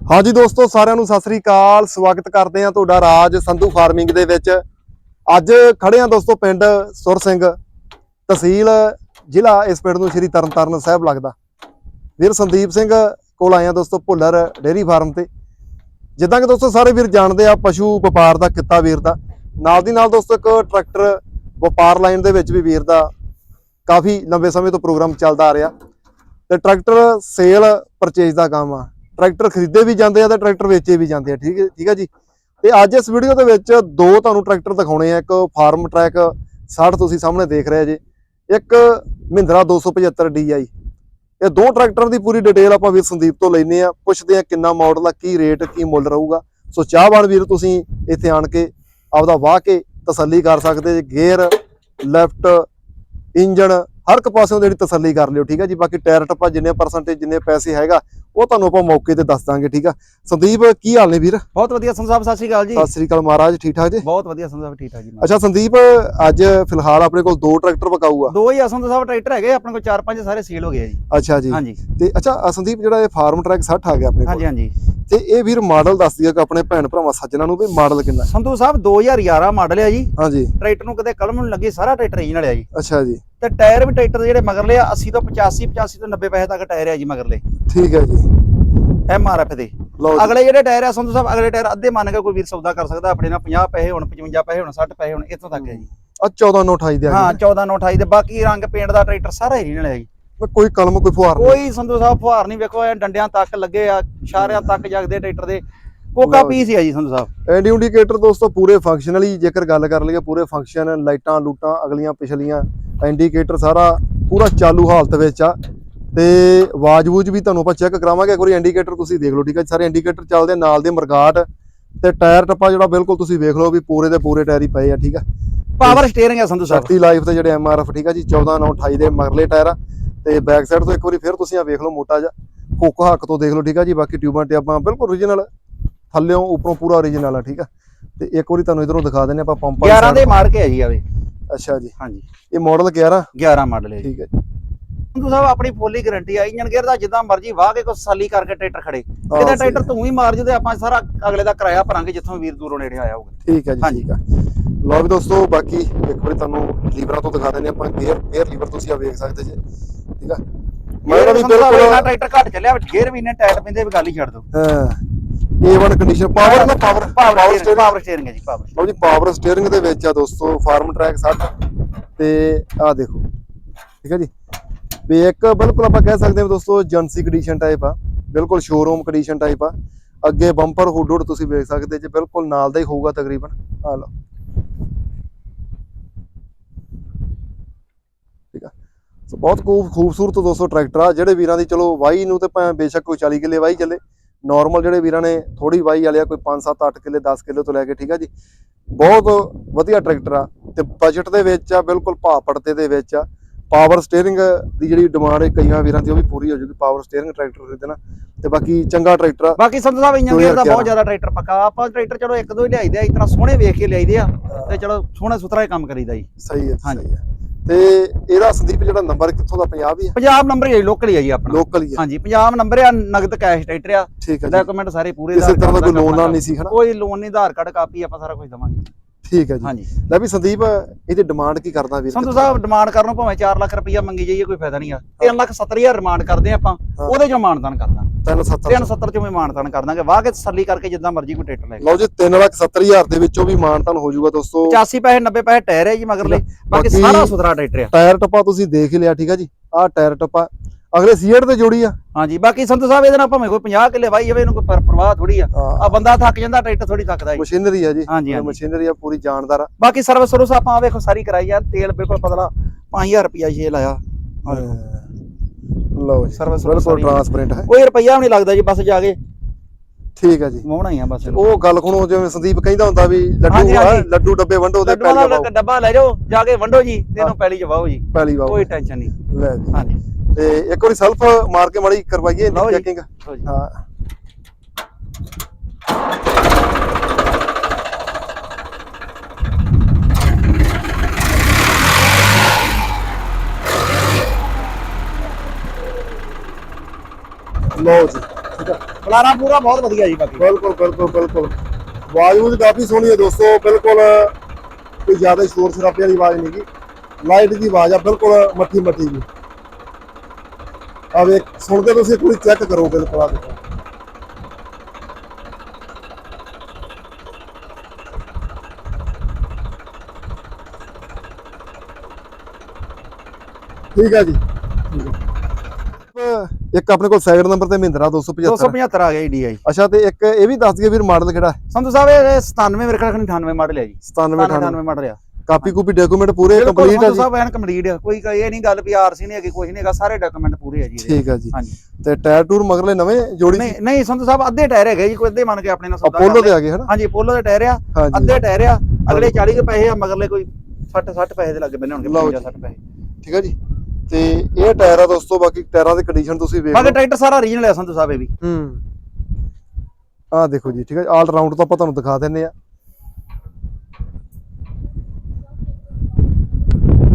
ਹਾਂਜੀ ਦੋਸਤੋ, ਸਾਰਿਆਂ ਨੂੰ ਸਤਿ ਸ੍ਰੀ ਅਕਾਲ। ਸਵਾਗਤ ਕਰਦੇ ਹਾਂ ਤੁਹਾਡਾ ਰਾਜ ਸੰਧੂ ਫਾਰਮਿੰਗ ਦੇ ਵਿੱਚ। ਅੱਜ ਖੜੇ ਹਾਂ ਦੋਸਤੋ ਪਿੰਡ ਸੁਰ ਸਿੰਘ, ਤਹਿਸੀਲ ਜ਼ਿਲ੍ਹਾ ਇਸ ਪਿੰਡ ਨੂੰ ਸ਼੍ਰੀ ਤਰਨਤਾਰਨ ਸਾਹਿਬ ਲੱਗਦਾ। ਵੀਰ ਸੰਦੀਪ ਸਿੰਘ ਕੋਲ ਆਏ ਹਾਂ ਦੋਸਤੋ ਭੁੱਲਰ ਡੇਅਰੀ ਫਾਰਮ ਤੇ। ਜਿੱਦਾਂ ਕਿ ਦੋਸਤੋ ਸਾਰੇ ਵੀਰ ਜਾਣਦੇ ਆ, ਪਸ਼ੂ ਵਪਾਰ ਦਾ ਕਿੱਤਾ ਵੀਰ ਦਾ। ਨਾਲ ਦੀ ਨਾਲ ਦੋਸਤੋ ਇੱਕ ਟਰੈਕਟਰ ਵਪਾਰ ਲਾਈਨ ਦੇ ਵਿੱਚ ਵੀ ਵੀਰ ਦਾ ਕਾਫੀ ਲੰਬੇ ਸਮੇਂ ਤੋਂ ਪ੍ਰੋਗਰਾਮ ਚੱਲਦਾ ਆ ਰਿਹਾ। ਤੇ ਟਰੈਕਟਰ ਸੇਲ ਪਰਚੇਜ ਦਾ ਕੰਮ ਆ। ਟਰੈਕਟਰ ਖਰੀਦੇ ਵੀ ਜਾਂਦੇ ਆ ਤੇ ਟਰੈਕਟਰ ਵੇਚੇ ਵੀ ਜਾਂਦੇ ਆ, ਠੀਕ ਹੈ ਠੀਕ ਹੈ ਜੀ? ਤੇ ਅੱਜ ਇਸ ਵੀਡੀਓ ਦੇ ਵਿੱਚ ਦੋ ਤੁਹਾਨੂੰ ਟਰੈਕਟਰ ਦਿਖਾਉਣੇ ਆ, ਇੱਕ ਫਾਰਮ ਟਰੈਕ 60 ਤੁਸੀਂ ਸਾਹਮਣੇ ਦੇਖ ਰਹੇ ਜੇ, ਇੱਕ ਮਹਿੰਦਰਾ 275 DI ਇਹ ਦੋ ਟਰੈਕਟਰ ਦੀ ਪੂਰੀ ਡਿਟੇਲ ਆਪਾਂ ਵੀਰ ਸੰਦੀਪ ਤੋਂ ਲੈਨੇ ਆ, ਪੁੱਛਦੇ ਆ ਕਿੰਨਾ ਮਾਡਲ ਆ, ਕੀ ਰੇਟ ਕੀ ਮੁੱਲ ਰਹੂਗਾ। ਸੋ ਚਾਹਵਾਨ ਵੀਰ ਤੁਸੀਂ ਇੱਥੇ ਆਣ ਕੇ ਆਪਦਾ ਵਾਹ ਕੇ ਤਸੱਲੀ ਕਰ ਸਕਦੇ ਜੇ, ਗੇਅਰ, ਲੈਫਟ, ਇੰਜਣ, ਹਰ ਇੱਕ ਪਾਸਿਓਂ ਜਿਹੜੀ ਤਸੱਲੀ ਕਰ ਲਿਓ, ਠੀਕ ਹੈ ਜੀ? ਬਾਕੀ ਟਾਇਰ ਟੱਪਾ ਜਿੰਨੇ ਪਰਸੈਂਟੇਜ ਜਿੰਨੇ ਪੈਸੇ ਹੈਗਾ ਉਹ ਤੁਹਾਨੂੰ ਆਪਾਂ ਮੌਕੇ ਤੇ ਦੱਸ ਦਾਂਗੇ ਠੀਕ ਆ? ਸੰਦੀਪ ਕੀ ਹਾਲ ਨੇ ਵੀਰ? ਬਹੁਤ ਵਧੀਆ ਸੰਧੂ ਸਾਹਿਬ ਸਤਿ ਸ਼੍ਰੀ ਅਕਾਲ ਜੀ। ਸਤਿ ਸ੍ਰੀ ਅਕਾਲ ਮਹਾਰਾਜ ਠੀਕ ਠਾਕ ਜੀ? ਬਹੁਤ ਵਧੀਆ ਸੰਧੂ ਸਾਹਿਬ ਠੀਕ ਠਾਕ ਜੀ ਅੱਛਾ ਸੰਦੀਪ ਅੱਜ ਫਿਲਹਾਲ ਆਪਣੇ ਕੋਲ ਦੋ ਟਰੈਕਟਰ ਵਿਕਾਊ ਆ ਦੋ ਹੀ ਸੰਧੂ ਸਾਹਿਬ ਟਰੈਕਟਰ ਹੈਗੇ ਆਪਣੇ ਕੋਲ ਚਾਰ ਪੰਜ ਸਾਰੇ ਸੀਲ ਹੋ ਗਏ ਆ ਜੀ। ਅੱਛਾ ਜੀ। ਹਾਂਜੀ। ਤੇ ਅੱਛਾ ਸੰਦੀਪ ਜਿਹੜਾ ਇਹ ਫਾਰਮ ਟਰੈਕ 60 ਆ ਗਿਆ ਆਪਣੇ ਹਾਂਜੀ ਕੋਲ। ਹਾਂਜੀ ਤੇ ਇਹ ਵੀਰ ਮਾਡਲ ਦੱਸ ਦਿਆ ਕਿ ਆਪਣੇ ਭੈਣ ਭਰਾਵਾਂ ਸੱਜਣਾ ਨੂੰ ਵੀ ਮਾਡਲ ਕਿੰਨਾ? ਸੰਧੂ ਸਾਹਿਬ 2011 ਮਾਡਲ ਆ ਜੀ। ਹਾਂਜੀ। ਟਰੈਕਟਰ ਨੂੰ ਕਦੇ ਕਲਮ ਨੂੰ ਲੱਗੀ ਸਾਰਾ ਟਰੈਕਟਰ ਰੀਜਨਲ ਆ ਜੀ। ਅੱਛਾ ਜੀ। ਤੇ ਟਾਇਰ ਵੀ ਟਰੈਕਟਰ ਦੇ ਜਿਹੜੇ ਮਗਰਲੇ ਆ 80 ਤੋਂ 85 85 ਤੋਂ 90 ਪੈਸੇ ਤੱਕ ਟਾਇਰ ਆ ਜੀ ਮਗਰਲੇ। ਠੀਕ ਹੈ ਜੀ। ਐਮ ਆਰ ਐਫ ਦੇ ਅਗਲੇ ਜਿਹੜੇ ਟਾਇਰ ਆ ਸੰਧੂ ਸਾਹਿਬ ਅਗਲੇ ਟਾਇਰ ਅੱਧੇ ਮੰਨ ਕੇ ਕੋਈ ਵੀਰ ਸੌਦਾ ਕਰ ਸਕਦਾ ਆਪਣੇ ਨਾਲ 50 ਪੈਸੇ ਹੁਣ 55 ਪੈਸੇ ਹੁਣ 60 ਪੈਸੇ ਹੁਣ ਇੱਥੋਂ ਤੱਕ ਹੈ ਜੀ। ਆ 14 ਨੋ 28 ਦੇ ਹਾਂ 14 ਨੌ 28 ਦੇ ਬਾਕੀ ਰੰਗ ਪੇਂਟ ਦਾ ਟਰੈਕਟਰ ਸਾਰਾ ਰੀਜਨਲ ਹੈ ਜੀ। ਕੋਈ ਕਲਮ ਕੋਈ ਫੁਹਾਰ ਨਹੀਂ। ਕੋਈ ਸੰਧੂ ਸਾਹਿਬ ਫੁਹਾਰ ਨਹੀਂ ਵੇਖੋ ਐ ਡੰਡਿਆਂ ਤੱਕ ਲੱਗੇ ਆ ਇਸ਼ਾਰਿਆਂ ਤੱਕ ਜਗਦੇ ਟਰੈਕਟਰ ਦੇ। ਕੋਕਾ। ਪੀਸ ਹੀ ਆ ਜੀ ਸੰਧੂ ਸਾਹਿਬ। ਐਂਡੀ ਇੰਡੀਕੇਟਰ ਦੋਸਤੋ ਪੂਰੇ ਫੰਕਸ਼ਨਲੀ ਜੇਕਰ ਗੱਲ ਕਰ ਲਈਏ ਪੂਰੇ ਫੰਕਸ਼ਨ ਲਾਈਟਾਂ ਲੂਟਾਂ ਅਗਲੀਆਂ ਪਿਛਲੀਆਂ ਇੰਡੀਕੇਟਰ ਸਾਰਾ ਪੂਰਾ ਚਾਲੂ ਹਾਲਤ ਵਿੱਚ ਆ। ਤੇ ਆਵਾਜ਼ ਵੂਜ ਵੀ ਤੁਹਾਨੂੰ ਆਪਾਂ ਚੈੱਕ ਕਰਾਵਾਂਗੇ। ਇੱਕ ਵਾਰੀ ਇੰਡੀਕੇਟਰ ਤੁਸੀਂ ਦੇਖ ਲਓ ਠੀਕ ਹੈ ਸਾਰੇ ਇੰਡੀਕੇਟਰ ਚੱਲਦੇ ਨਾਲ ਦੇ ਮਰਗਾਟ ਤੇ ਟਾਇਰ ਟੱਪਾ ਜਿਹੜਾ ਬਿਲਕੁਲ ਤੁਸੀਂ ਵੇਖ ਲਓ ਵੀ ਪੂਰੇ ਦੇ ਪੂਰੇ ਟਾਇਰ ਹੀ ਪਏ ਆ ਠੀਕ ਆ? ਪਾਵਰ ਸਟੀਅਰਿੰਗ ਆ ਸੰਧੂ ਸਾਹਿਬ। ਸ਼ਕਤੀ ਲਾਈਫ ਦੇ ਜਿਹੜੇ ਐਮਆਰਐਫ ਠੀਕ ਆ ਜੀ? 14 9 28 ਦੇ ਮਗਰਲੇ ਟਾਇਰ ਆ। ਤੇ ਬੈਕ ਸਾਈਡ ਤੋਂ ਇੱਕ ਵਾਰੀ ਫਿਰ ਤੁਸੀਂ ਆ ਵੇਖ ਲਓ ਮੋਟਾ ਜਿਹਾ। ਹੁੱਕ ਹੱਕ ਤੋਂ ਦੇਖ ਲਓ ਠੀਕ ਆ ਜੀ? ਬਾਕੀ ਟਿਊਬਾਂ ਤੇ ਆਪਾਂ ਬਿਲਕੁਲ ਓਰੀਜਨਲ ਥੱਲਿਓਂ ਉੱਪਰੋਂ ਪੂਰਾ ਓਰੀਜਨਲ ਆ ਠੀਕ ਆ? ਤੇ ਇੱਕ ਵਾਰੀ ਤੁਹਾਨੂੰ ਇਧਰੋਂ ਦਿਖਾ ਦਿੰਨੇ ਆਪਾਂ ਪੰਪ 11 ਦੇ ਮਾਰ ਕੇ ਆ ਜੀ ਆਵੇ ਅੱਛਾ ਜੀ। ਹਾਂਜੀ ਇਹ ਮਾਡਲ 11 11 ਮਾਡਲ ਹੈ ਠੀਕ ਹੈ ਸੰਧੂ ਸਾਹਿਬ ਆਪਣੀ ਫੁੱਲੀ ਗਾਰੰਟੀ ਆ। ਇੰਜਨ ਗੇਅਰ ਦਾ ਜਿੱਦਾਂ ਮਰਜ਼ੀ ਵਾਹ ਕੇ ਕੋਈ ਤਸੱਲੀ ਕਰਕੇ ਟਰੈਕਟਰ ਖੜੇ। ਹਾਂ, ਇਹਦਾ ਟਰੈਕਟਰ ਤੂੰ ਹੀ ਮਾਰ ਜੂ ਤੇ ਆਪਾਂ ਸਾਰਾ ਅਗਲੇ ਦਾ ਕਿਰਾਇਆ ਭਰਾਂਗੇ ਜਿੱਥੋਂ ਵੀਰ ਦੂਰੋਂ ਨੇੜੇ ਆਇਆ ਹੋਊਗਾ। ਠੀਕ ਹੈ ਜੀ ਹਾਂਜੀ। ਠੀਕ ਆ। ਲਓ ਵੀ ਦੋਸਤੋ ਬਾਕੀ ਇੱਕ ਵਾਰੀ ਤੁਹਾਨੂੰ ਲੀਵਰਾਂ ਤੋਂ ਦਿਖਾ ਦਿੰਨੇ ਆਪਾਂ ਗੇਅਰ ਗੇਅਰ ਲੀਵਰ ਤੁਸੀਂ ਆ ਵੇਖ ਸਕਦੇ ਜੀ। ਠੀਕ ਆ? ਮੈਂ ਵੀ ਬਿਲਕੁਲ ਟਰੈਕਟਰ ਘੱਟ ਚੱਲਿਆ ਵਿੱਚ ਗੇਅਰ ਵੀ ਇੰਨੇ ਟਾਈਟ ਪੈਂਦੇ ਵੀ ਗੱਲ ਹੀ ਛੱਡ ਦੋ ਹਾਂ। A1 ਕੰਡੀਸ਼ਨ ਪਾਵਰ ਨਾ power power steering power steering ਹੈ ਜੀ ਪਾਵਰ ਲਓ ਜੀ ਪਾਵਰ ਸਟੀਅਰਿੰਗ ਦੇ ਵਿੱਚ ਆ ਦੋਸਤੋ ਫਾਰਮ ਟਰੈਕ 60 ਤੇ ਆ ਦੇਖੋ ਠੀਕ ਹੈ ਜੀ। ਵੀ ਇੱਕ ਬਿਲਕੁਲ ਆਪਾਂ ਕਹਿ ਸਕਦੇ ਹਾਂ ਦੋਸਤੋ ਏਜੰਸੀ ਕੰਡੀਸ਼ਨ ਟਾਈਪ ਆ ਬਿਲਕੁਲ ਸ਼ੋਰੂਮ ਕੰਡੀਸ਼ਨ ਟਾਈਪ ਆ। ਅੱਗੇ ਬੰਪਰ ਹੁੱਡ ਹੁੱਡ ਤੁਸੀਂ ਵੇਖ ਸਕਦੇ ਜੇ ਬਿਲਕੁਲ ਨਾਲ ਦਾ ਹੀ ਹੋਊਗਾ ਤਕਰੀਬਨ। ਆ ਲਓ। ਠੀਕ ਆ। ਸੋ ਬਹੁਤ ਖੂਬ ਖੂਬਸੂਰਤ ਦੋਸਤੋ ਟਰੈਕਟਰ ਆ ਜਿਹੜੇ ਵੀਰਾਂ ਦੀ ਚਲੋ ਵਾਈ ਨੂੰ ਤੇ ਭਾਵੇਂ ਬੇਸ਼ੱਕ ਕੋਈ 40 ਕਿੱਲੇ ਵਾਈ ਚੱਲੇ ਨਾਰਮਲ ਜਿਹੜੇ ਵੀਰਾਂ ਨੇ ਥੋੜੀ ਵਾਈ ਵਾਲਿਆ ਕੋਈ 5 7 8 ਕਿੱਲੇ 10 ਕਿੱਲੇ ਤੋਂ ਲੈ ਕੇ ਠੀਕ ਆ ਜੀ? ਬਹੁਤ ਵਧੀਆ ਟਰੈਕਟਰ ਆ ਤੇ ਬਜਟ ਦੇ ਵਿੱਚ ਆ ਬਿਲਕੁਲ ਭਾਅ ਪੜਤੇ ਦੇ ਵਿੱਚ ਆ। ਪਾਵਰ ਸਟੀਅਰਿੰਗ ਦੀ ਜਿਹੜੀ ਡਿਮਾਂਡ ਹੈ ਕਈਆਂ ਵੀਰਾਂ ਦੀ ਉਹ ਵੀ ਪੂਰੀ ਹੋ ਜੂਗੀ ਪਾਵਰ ਸਟੀਅਰਿੰਗ ਟਰੈਕਟਰ ਖਰੀਦਣਾ ਤੇ ਬਾਕੀ ਚੰਗਾ ਟਰੈਕਟਰ ਆ। ਬਾਕੀ ਸੰਧੂ ਸਾਹਿਬ ਇੰਜਨ ਗੇਅਰ ਦਾ 2011 ਬਹੁਤ ਜ਼ਿਆਦਾ ਟਰੈਕਟਰ ਪੱਕਾ ਆਪਾਂ ਟਰੈਕਟਰ ਚਲੋ ਇੱਕ ਦੋ ਹੀ ਲਿਆਈਦੇ ਆ ਇਤਨਾ ਸੋਹਣੇ ਵੇਖ ਕੇ ਲਿਆਈਦੇ ਆ ਤੇ ਚਲੋ ਸੋਹਣਾ ਸੁਥਰਾ ਹੀ ਕੰਮ ਕਰੀਦਾ ਜੀ। ਸਹੀ ਹੈ। ਸਹੀ ਹੈ। ਤੇ ਇਹਦਾ ਸੰਦੀਪ ਜਿਹੜਾ ਨੰਬਰ ਕਿੱਥੋਂ ਦਾ ਪੰਜਾਬ ਹੀ ਆ? ਪੰਜਾਬ ਨੰਬਰ ਹੀ ਲੋਕਲ ਹੀ ਆ ਜੀ ਆਪਣਾ। ਲੋਕਲ ਹੀ ਆ। ਹਾਂਜੀ ਪੰਜਾਬ ਨੰਬਰ ਆ ਨਗਦ ਕੈਸ਼ ਟਰੈਕਟਰ ਆ। ਠੀਕ ਹੈ ਡਾਕੂਮੈਂਟ ਸਾਰੇ ਪੂਰੇ ਕਿਸੇ ਤਰ੍ਹਾਂ ਦਾ ਕੋਈ ਲੋਨ ਨਾਲ ਨਹੀਂ ਸੀ ਹਨਾ? ਕੋਈ ਲੋਨ ਨਹੀਂ ਆਧਾਰ ਕਾਰਡ ਕਾਪੀ ਆਪਾਂ ਸਾਰਾ ਕੁਝ ਦਵਾਂਗੇ। ਠੀਕ ਹੈ ਜੀ। ਹਾਂਜੀ। ਲੈ ਵੀ ਸੰਦੀਪ ਇਹਦੀ ਡਿਮਾਂਡ ਕੀ ਕਰਦਾ ਵੀਰ ਸੰਧੂ ਸਾਹਿਬ ਡਿਮਾਂਡ ਕਰਨ ਨੂੰ ਭਾਵੇਂ 4 ਲੱਖ ਰੁਪਈਆ ਮੰਗੀ ਜਾਈਏ ਕੋਈ ਫਾਇਦਾ ਨਹੀਂ ਆ। 3 ਲੱਖ 70000 ਡਿਮਾਂਡ ਕਰਦੇ ਆਪਾਂ ਹਾਂ। ਉਹਦੇ ਚੋਂ ਮਾਨਦਾਨ ਕਰਦਾ। 370 370 ਚੋਂ ਵੀ ਮਾਨਦਾਨ ਕਰ ਦਾਂਗੇ। ਵਾਹ ਕੇ ਤਸੱਲੀ ਕਰਕੇ ਜਿੱਦਾਂ ਮਰਜ਼ੀ ਕੋਈ ਟਰੈਕਟਰ ਲੈ ਲਓ ਜੀ 370000 ਦੇ ਵਿੱਚੋਂ ਵੀ ਮਾਨਤਨ ਹੋ ਜਾਊਗਾ ਦੋਸਤੋ। 85 ਪੈਸੇ 90 ਪੈਸੇ ਟਾਇਰ ਹੈ ਜੀ ਮਗਰਲੇ ਬਾਕੀ ਬਾਕੀ- ਸਾਰਾ ਸੁਥਰਾ ਟਰੈਕਟਰ ਆ ਟਾਇਰ ਟੱਪਾ ਤੁਸੀਂ ਦੇਖ ਲਿਆ ਠੀਕ ਆ ਜੀ? ਆਹ ਟਾਇਰ ਟੱਪਾ। ਅਗਲੇ ਸੀਟ ਤੇ ਜੋੜੀ ਆ। ਹਾਂਜੀ ਬਾਕੀ ਸੰਧੂ ਸਾਹਿਬ ਇਹਦੇ ਨਾਲ ਭਾਵੇਂ ਕੋਈ 50 ਕਿੱਲੇ ਵਾਈ ਜਾਵੇ ਇਹਨੂੰ ਕੋਈ ਪਰ- ਪਰਵਾਹ ਥੋੜੀ ਆ। ਆ ਬੰਦਾ ਥੱਕ ਜਾਂਦਾ ਟਰੈਕਟਰ ਥੋੜੀ ਥੱਕਦਾ ਜੀ। ਮਸ਼ੀਨਰੀ ਆ ਜੀ। ਹਾਂਜੀ। ਮਸ਼ੀਨਰੀ ਆ ਪੂਰੀ ਜਾਣਦਾਰ ਆ। ਬਾਕੀ ਸਰਵਿਸ ਸਰਵਿਸ ਆਪਾਂ ਵੇਖੋ ਸਾਰੀ ਕਰਾਈ ਆ। ਤੇਲ ਬਿਲਕੁਲ ਪਤਲਾ 5000 ਰੁਪਿਆ ਛੇ ਲਾਇਆ ਆਹ ਦੇਖੋ। ਲਓ ਜੀ। Service ਬਿਲਕੁਲ। ਟਰਾਂਸਪੇਰੈਂਟ ਹੈ। ਕੋਈ ਰੁਪਈਆ ਵੀ ਨਹੀਂ ਲੱਗਦਾ ਜੀ ਬਸ ਜਾ ਕੇ। ਠੀਕ ਹੈ ਜੀ। ਮੋਹਣਾ ਹੀ ਆ ਬਸ। ਉਹ ਗੱਲ ਖਣੋ ਜਿਵੇਂ ਸੰਦੀਪ ਕਹਿੰਦਾ ਹੁੰਦਾ ਵੀ ਲੱਡੂ ਆ। ਲੱਡੂ ਡੱਬੇ ਵੰਡੋ ਤੇ ਪੈਲੀ ਪਾਓ ਡੱਬਾ ਲੈ ਜਾਓ ਜਾ ਕੇ ਵੰਡੋ ਜੀ ਤੇ ਇਹਨੂੰ ਪੈਲੀ ਚ ਵਾਓ ਜੀ। ਪੈਲੀ ਪਾਓ ਕੋਈ ਟੈਨਸ਼ਨ ਨਹੀਂ। ਲੈ ਜੀ। ਹਾਂਜੀ। ਤੇ ਇੱਕ ਵਾਰੀ ਸੈਲਫ ਮਾਰ ਕੇ ਮੜੀ ਕਰਵਾਈਏ ਜੀ। ਚੈਕਿੰਗ ਜੀ। ਹਾਂ। ਲਓ ਜੀ। ਠੀਕ ਆ ਖਲਾਰਾ ਪੂਰਾ ਬਹੁਤ ਵਧੀਆ ਜੀ ਬਾਕੀ। ਬਿਲਕੁਲ ਬਿਲਕੁਲ ਬਿਲਕੁਲ। ਆਵਾਜ਼ ਵੀ ਕਾਫੀ ਸੋਹਣੀ ਹੈ ਦੋਸਤੋ ਬਿਲਕੁਲ ਕੋਈ ਜ਼ਿਆਦਾ ਸ਼ੋਰ ਸ਼ਰਾਬੇ ਵਾਲੀ ਆਵਾਜ਼ ਨਹੀਂ ਗੀ। ਲਾਈਟ ਦੀ ਆਵਾਜ਼ ਆ ਬਿਲਕੁਲ ਮੱਠੀ ਮੱਠੀ ਜੀ। ਆ ਵੇਖ ਸੁਣਦੇ ਤੁਸੀਂ ਇੱਕ ਵਾਰੀ ਚੈੱਕ ਕਰੋ ਬਿਲਕੁਲ ਆ ਦੇਖੋ ਠੀਕ ਹੈ ਜੀ। ਅਹ ਇੱਕ ਆਪਣੇ ਕੋਲ ਸੈਕਿੰਡ ਨੰਬਰ ਤੇ ਮਹਿੰਦਰਾ 275 275 ਆ। ਗਿਆ DI ਅੱਛਾ ਤੇ ਇੱਕ ਇਹ ਵੀ ਦੱਸ ਦਈਏ ਵੀਰ ਮਾਡਲ ਕਿਹੜਾ? ਹੈ ਸੰਧੂ ਸਾਹਿਬ ਇਹ 97 ਮੇਰੇ ਖਿਆਲ 98 ਮਾਡਲ ਹੈ ਜੀ। 97 98 98 ਮਾਡਲ ਆ। ਕਾਪੀ ਕੂਪੀ ਡਾਕੂਮੈਂਟ ਪੂਰੇ ਕੰਪਲੀਟ ਹੈ ਜੀ। ਸਾਹਿਬ ਐਨ ਕੰਪਲੀਟ ਆ। ਕੋਈ ਇਹ ਨਹੀਂ ਗੱਲ ਵੀ ਆਰਸੀ ਨਹੀਂ ਹੈਗੀ ਕੁਝ ਨਹੀਂ ਹੈਗਾ ਸਾਰੇ ਡਾਕੂਮੈਂਟ ਪੂਰੇ ਆ ਜੀ। ਠੀਕ ਹੈ ਜੀ। ਹਾਂਜੀ। ਤੇ ਟਾਇਰ ਟੂਰ ਮਗਰਲੇ ਨਵੇਂ ਜੋੜੀ ਨਹੀਂ ਨਹੀਂ ਸੰਧੂ ਸਾਹਿਬ ਅੱਧੇ ਟਾਇਰ ਹੈਗੇ ਜੀ ਕੋਈ ਅੱਧੇ ਮੰਨ ਕੇ ਆਪਣੇ ਨਾਲ ਸੌਦਾ ਕਰ ਦੇ। ਆ। ਗਏ ਹਨਾ? ਹਾਂਜੀ ਅਪੋਲੋ ਦੇ ਟਾਇਰ ਆ ਅੱਧੇ ਟਾਇਰ ਆ ਅਗਲੇ 40 ਕੇ ਪੈਸੇ ਆ ਮਗਰਲੇ ਕੋਈ 60 60 ਪੈਸੇ ਦੇ ਲੱਗੇ ਬੰਨੇ ਹੋਣਗੇ ਲਓ 50 60 ਪੈਸੇ। ਠੀਕ ਹੈ ਜੀ। ਤੇ ਇਹ ਟਾਇਰ ਆ ਦੋਸਤੋ ਬਾਕੀ ਟਾਇਰਾਂ ਦੀ ਕੰਡੀਸ਼ਨ ਤੁਸੀਂ ਵੇਖ ਬਾਕੀ ਲਓ। ਟਰੈਕਟਰ ਸਾਰਾ ਰੀਜਨਲ ਆ ਸੰਧੂ ਸਾਹਿਬ ਇਹ ਵੀ। ਹੂੰ। ਆਹ ਦੇਖੋ ਜੀ ਠੀਕ ਹੈ ਆਲ ਰਾਊਂਡ ਤੋਂ ਆਪਾਂ ਤੁਹਾਨੂੰ ਦਿਖਾ ਦਿੰਨੇ ਆ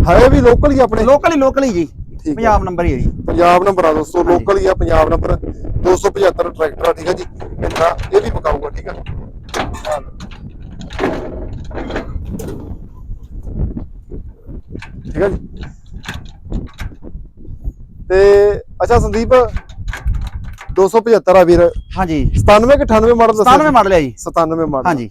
ਹੈ ਵੀ ਲੋਕਲ ਹੀ ਆਪਣੇ। ਲੋਕਲ ਹੀ ਲੋਕਲ ਹੀ ਜੀ। ਠੀਕ ਹੈ ਪੰਜਾਬ ਨੰਬਰ ਹੀ ਹੈ ਜੀ। ਪੰਜਾਬ ਨੰਬਰ ਆ ਦੋਸਤੋ ਹਾਂਜੀ। ਲੋਕਲ ਹੀ ਆ ਪੰਜਾਬ ਨੰਬਰ 275 ਟਰੈਕਟਰ ਆ ਠੀਕ ਹੈ ਜੀ। ਇੰਨਾ ਇਹ ਵੀ ਪਕਾਊਗਾ ਠੀਕ ਹੈ ਆਹ ਲਓ। ਠੀਕ ਹੈ ਜੀ। ਤੇ ਅੱਛਾ ਸੰਦੀਪ 275 ਆ ਵੀਰ। ਹਾਂਜੀ। 97 ਕਿ 98 ਮਾਡਲ 97 ਮਾਡਲ ਹੈ ਜੀ। 97 ਮਾਡਲ ਹਾਂਜੀ।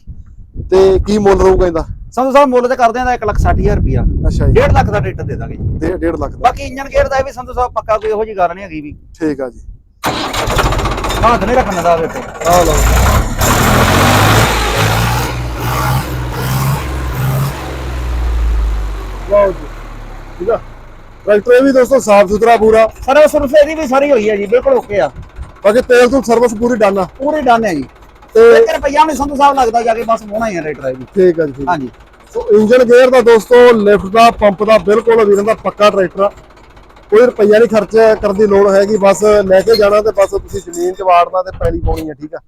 ਤੇ ਕੀ ਮੁੱਲ ਰਹੂਗਾ ਇਹਦਾ? ਸੰਧੂ ਸਾਹਿਬ ਮੁੱਲ ਤੇ ਕਰਦੇ ਆ ਦਾ 160000 ਰੁਪਿਆ ਅੱਛਾ ਜੀ। 1.5 ਲੱਖ ਦਾ ਟਰੈਕਟਰ ਦੇ ਦਾਂਗੇ ਜੀ। 1.5 ਲੱਖ ਦਾ। ਬਾਕੀ ਇੰਜਨ ਗੇਅਰ ਦਾ ਇਹ ਵੀ ਸੰਧੂ ਸਾਹਿਬ ਪੱਕਾ ਕੋਈ ਇਹੋ ਜੀ ਗੱਲ ਨਹੀਂ ਹੈਗੀ ਵੀ। ਠੀਕ ਆ ਜੀ। ਹੱਥ ਨਹੀਂ ਰੱਖਣ ਦਾ ਤੇ। ਆ ਲਓ। ਵਾਓ ਜੀ। ਠੀਕ ਆ। ਟਰੈਕਟਰ ਇਹ ਵੀ ਦੋਸਤੋ ਸਾਫ਼ ਸੁਥਰਾ ਪੂਰਾ। ਸਰਵਿਸ ਸਰਵਿਸ ਦੀ ਵੀ ਸਾਰੀ ਹੋਈ ਹੈ ਜੀ ਬਿਲਕੁਲ ਓਕੇ ਆ। ਬਾਕੀ ਤੇਲ ਤੋਂ ਸਰਵਿਸ ਪੂਰੀ ਡਨ ਆ। ਪੂਰੀ ਡਨ ਹੈ ਜੀ। ਤੇ ਇੱਕ ਰੁਪਈਆ ਨਹੀਂ ਸੰਧੂ ਸਾਹਿਬ ਲੱਗਦਾ ਜਾ ਕੇ ਬਸ ਮੋਣਾ ਹੀ ਹੈ ਟਰੈਕਟਰ ਇਹ ਵੀ ਠੀਕ ਆ ਜੀ। ਹਾਂਜੀ। ਸੋ ਇੰਜਨ ਗੇਅਰ ਦਾ ਦੋਸਤੋ ਲਿਫਟ ਦਾ ਪੰਪ ਦਾ ਬਿਲਕੁਲ ਵੀਰਾਂ ਦਾ ਪੱਕਾ ਟਰੈਕਟਰ ਆ। ਕੋਈ ਰੁਪਈਆ ਨਹੀਂ ਖਰਚ ਕਰਨ ਦੀ ਲੋੜ ਹੈਗੀ ਬਸ ਲੈ ਕੇ ਜਾਣਾ ਤੇ ਬਸ ਤੁਸੀਂ ਜ਼ਮੀਨ 'ਚ ਵਾੜਨਾ ਤੇ ਪੈਲੀ ਪਾਉਣੀ ਆ ਠੀਕ ਆ।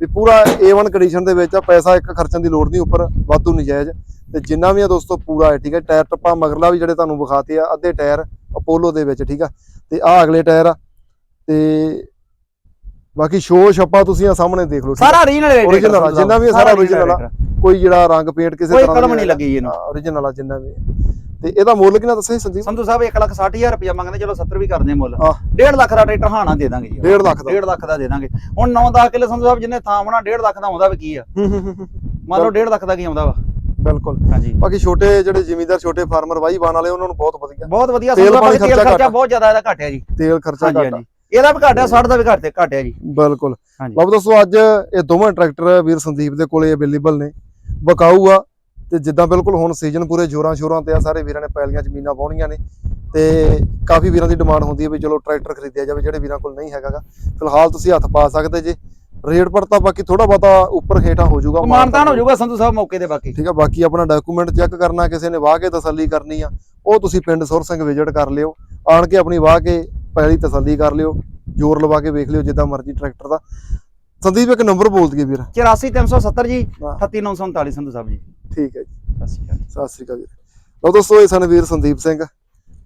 ਵੀ ਪੂਰਾ A1 ਕੰਡੀਸ਼ਨ ਦੇ ਵਿੱਚ ਆ ਪੈਸਾ ਇੱਕ ਖਰਚਣ ਦੀ ਲੋੜ ਨਹੀਂ ਉੱਪਰ ਵਾਧੂ ਨਜਾਇਜ਼। ਤੇ ਜਿੰਨਾ ਵੀ ਆ ਦੋਸਤੋ ਪੂਰਾ ਹੈ ਠੀਕ ਹੈ? ਟਾਇਰ ਟੱਪਾ ਮਗਰਲਾ ਵੀ ਜਿਹੜੇ ਤੁਹਾਨੂੰ ਵਿਖਾਤੇ ਆ ਅੱਧੇ ਟਾਇਰ ਅਪੋਲੋ ਦੇ ਵਿੱਚ ਠੀਕ ਆ? ਤੇ ਆ ਅਗਲੇ ਟਾਇਰ ਆ ਤੇ ਬਾਕੀ ਸ਼ੋ ਛੱਪਾ ਤੁਸੀਂ ਆ ਸਾਹਮਣੇ ਦੇਖ ਲਓ। ਸਾਰਾ ਓਰੀਜਨਲ ਹੈ Original ਆ, ਜਿੰਨਾ ਵੀ ਸਾਰਾ original ਆ। ਕੋਈ ਜਿਹੜਾ ਰੰਗ ਪੇਂਟ ਕਿਸੇ ਕੋਈ ਤਰ੍ਹਾਂ ਕਲਮ ਨਹੀਂ ਲੱਗੀ ਇਹਨੂੰ। origignal ਆ ਜਿੰਨਾ ਵੀ। ਤੇ ਇਹਦਾ ਮੁੱਲ ਕਿੰਨਾ ਦੱਸਿਆ ਸੰਦੀਪ? ਸੰਧੂ ਸਾਹਿਬ 160000 ਰੁਪਇਆ ਮੰਗਦੇ ਚਲੋ 70 ਵੀ ਕਰਦੇ ਮੁੱਲ। ਹਾਂ। 1.5 ਲੱਖ ਦਾ ਟਰੈਕਟਰ ਹਾਣਾ ਦੇ ਦਾਂਗੇ ਜੀ। 1.5 ਲੱਖ ਦਾ। 1.5 ਲੱਖ ਦਾ ਦੇ ਦਾਂਗੇ। ਹੁਣ 9-10 ਕਿੱਲੇ ਸੰਧੂ ਸਾਹਿਬ ਜਿੰਨੇ ਥਾਂ ਹੋਣਾ 1.5 ਲੱਖ ਦਾ ਆਉਂਦਾ ਵੀ ਕੀ ਆ। ਮੰਨ ਲਓ 1.5 ਲੱਖ ਦਾ ਕੀ ਆਉਂਦਾ ਵਾ? ਬਿਲਕੁਲ। ਹਾਂਜੀ। ਬਾਕੀ ਛੋਟੇ ਜਿਹੜੇ ਜ਼ਿਮੀਂਦਾਰ ਛੋਟੇ ਫਾਰਮਰ ਵਾਹੀ ਬਾਣ ਵਾਲੇ ਉਹਨਾਂ ਨੂੰ ਬਹੁਤ ਵਧੀਆ। ਬਹੁਤ ਵਧੀਆ ਪਾਣੀ ਸਾਹਿਬ ਤੇਲ ਖਰਚਾ। ਬਹੁਤ ਜ਼ਿਆਦਾ ਇਹਦਾ ਘਟਿਆ ਜੀ। ਤੇਲ ਖਰਚਾ ਹਾਂਜੀ ਘੱਟ। ਆ। ਹਾਂਜੀ। ਇਹਦਾ ਵੀ ਘਟਿਆ 60 ਦਾ ਵੀ ਘਟਿਆ ਘਟਿਆ ਜੀ। ਬਿਲਕੁਲ। ਲਓ ਦੋਸਤੋ ਅੱਜ ਇਹ ਦੋਵੇਂ ਟਰੈਕਟਰ ਵੀਰ ਸੰਦੀਪ ਦੇ ਕੋਲੇ ਅਵੇਲੇਬਲ ਨੇ। ਬਕਾਊ ਆ ਤੇ ਜਿੱਦਾਂ ਬਿਲਕੁਲ ਹੁਣ ਸੀਜ਼ਨ ਪੂਰੇ ਜੋਰਾਂ ਸ਼ੋਰਾਂ ਤੇ ਆ ਸਾਰੇ ਵੀਰਾਂ ਨੇ ਪੈਲੀਆਂ ਜ਼ਮੀਨਾਂ ਪਾਉਣੀਆਂ ਨੇ। ਤੇ ਕਾਫੀ ਵੀਰਾਂ ਦੀ ਡਿਮਾਂਡ ਹੁੰਦੀ ਹੈ ਵੀ ਚਲੋ ਟਰੈਕਟਰ ਖਰੀਦਿਆ ਜਾਵੇ ਜਿਹੜੇ ਵੀਰਾਂ ਕੋਲ ਨਹੀਂ ਹੈਗਾਗਾ। ਫਿਲਹਾਲ ਤੁਸੀਂ ਹੱਥ ਪਾ ਸਕਦੇ ਜੇ। ਰੇਟ ਪਰ ਤਾਂ ਬਾਕੀ ਥੋੜਾ ਬਹੁਤਾ ਉੱਪਰ ਹੇਠਾਂ ਹੋ ਜਾਊਗਾ ਮਾਨਤਾਨ ਹੋ ਜਾਊਗਾ ਸੰਧੂ ਸਾਹਿਬ ਮੌਕੇ ਤੇ ਬਾਕੀ। ਠੀਕ ਆ ਬਾਕੀ ਆਪਣਾ ਡਾਕੂਮੈਂਟ ਚੈੱਕ ਕਰਨਾ ਕਿਸੇ ਨੇ ਵਾਹ ਕੇ ਤਸੱਲੀ ਕਰਨੀ ਆ ਉਹ ਤੁਸੀਂ ਪਿੰਡ ਸੁਰ ਸਿੰਘ ਵਿਜ਼ਿਟ ਕਰ ਲਿਓ ਆਣ ਕੇ ਆਪਣੀ ਵਾਹ ਕੇ ਪਹਿਲੀ ਤਸੱਲੀ ਕਰ ਲਿਓ ਜ਼ੋਰ ਲਵਾ ਕੇ ਵੇਖ ਲਿਓ ਜਿੱਦਾਂ ਮਰਜ਼ੀ ਟਰੈਕਟਰ ਦਾ। ਸੰਦੀਪ ਇੱਕ ਨੰਬਰ ਬੋਲ ਦਈਏ ਵੀਰ। 84370 ਜੀ ਹਾਂ। 38939 ਸੰਧੂ ਸਾਹਿਬ ਜੀ। ਠੀਕ ਹੈ ਜੀ। ਸਤਿ ਸ਼੍ਰੀ ਅਕਾਲ ਸਤਿ ਸ੍ਰੀ ਅਕਾਲ ਵੀਰ। ਲਓ ਦੋਸਤੋ ਇਹ ਸਨ ਵੀਰ ਸੰਦੀਪ ਸਿੰਘ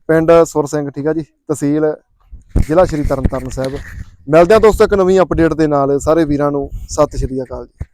ਪਿੰਡ ਸੁਰ ਸਿੰਘ ਠੀਕ ਆ ਜੀ ਤਹਿਸੀਲ ਜ਼ਿਲ੍ਹਾ ਸ਼੍ਰੀ ਤਰਨਤਾਰਨ ਸਾਹਿਬ। ਮਿਲਦੇ ਆ ਦੋਸਤੋ ਇੱਕ ਨਵੀਂ ਅਪਡੇਟ ਦੇ ਨਾਲ। ਸਾਰੇ ਵੀਰਾਂ ਨੂੰ ਸਤਿ ਸ਼੍ਰੀ ਅਕਾਲ ਜੀ।